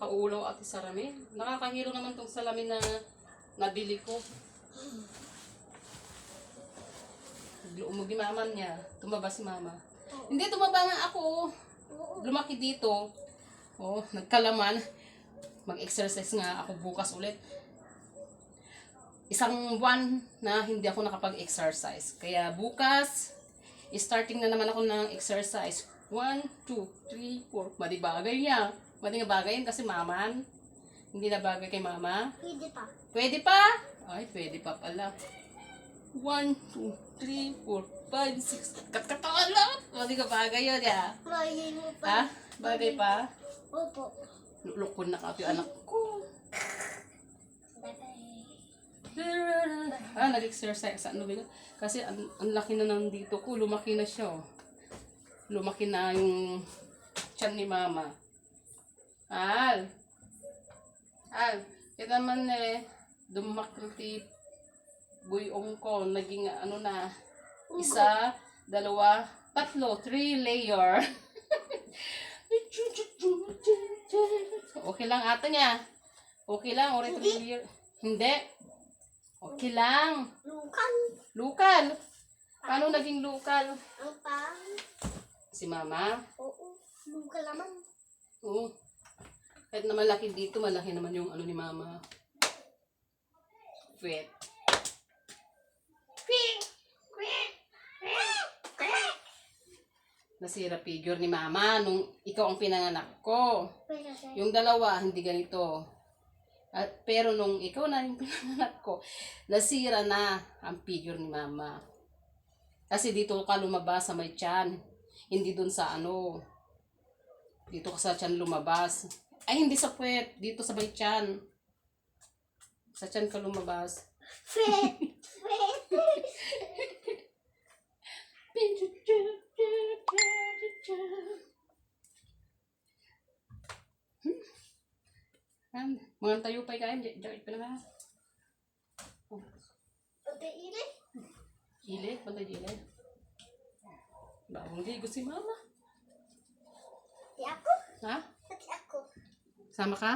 Nakakaulaw ate salamin. Nakakahilo naman tong salamin na nabili ko. Lumog yung mama niya. Tumaba si mama. Hindi, tumaba nga ako. Lumaki dito. Oh, nagkalaman. Mag-exercise nga ako bukas ulit. Isang buwan na hindi ako nakapag-exercise. Kaya bukas, starting na naman ako ng exercise. 1, 2, 3, 4. Madibagay niya. Madi nga bagay yan kasi maman. Hindi na bagay kay mama. Pwede pa. Pwede pa? Ay, pwede pa pala. 1, 2, 3, 4, 5, 6. Katkatawan lang. Madi nga bagay yun, ya. Bagay mo pa. Ha? Bagay pa? Opo. Lulukon na ka yung anak ko. Ah, nag-exercise. Ano ba yun? Kasi ang, ang laki na nandito ko. Lumaki na siya. oh. Lumaki na yung tiyan ni mama. Al. Al. Kita naman eh. Dumakti buyong ko. Naging ano na. Isa, dalawa, tatlo. Three layer. okay lang ata niya. Okay lang. Ori three layer. Hindi. Okay lang. Lukan. Lukal. Paano naging lukal? Ang pang. Si mama? Oo. Lukan naman. Oo. Kahit na malaki dito, malaki naman yung ano ni mama. Wet. Nasira figure ni mama nung ikaw ang pinanganak ko. Yung dalawa, hindi ganito. At, pero nung ikaw na yung pinanganak ko, nasira na ang figure ni mama. Kasi dito ka lumabas sa may tiyan. Hindi dun sa ano. Dito ka sa tiyan lumabas. Ay, hindi sa puwet. Dito sa may tiyan. Sa tiyan ka lumabas. Fred. Fred. Hmm. Mga tayo pa kain. Diyan pa na Pati ini. Gilid, pantay gilid. Bagong ligo si mama. Pati ako. Ha? Sama ka?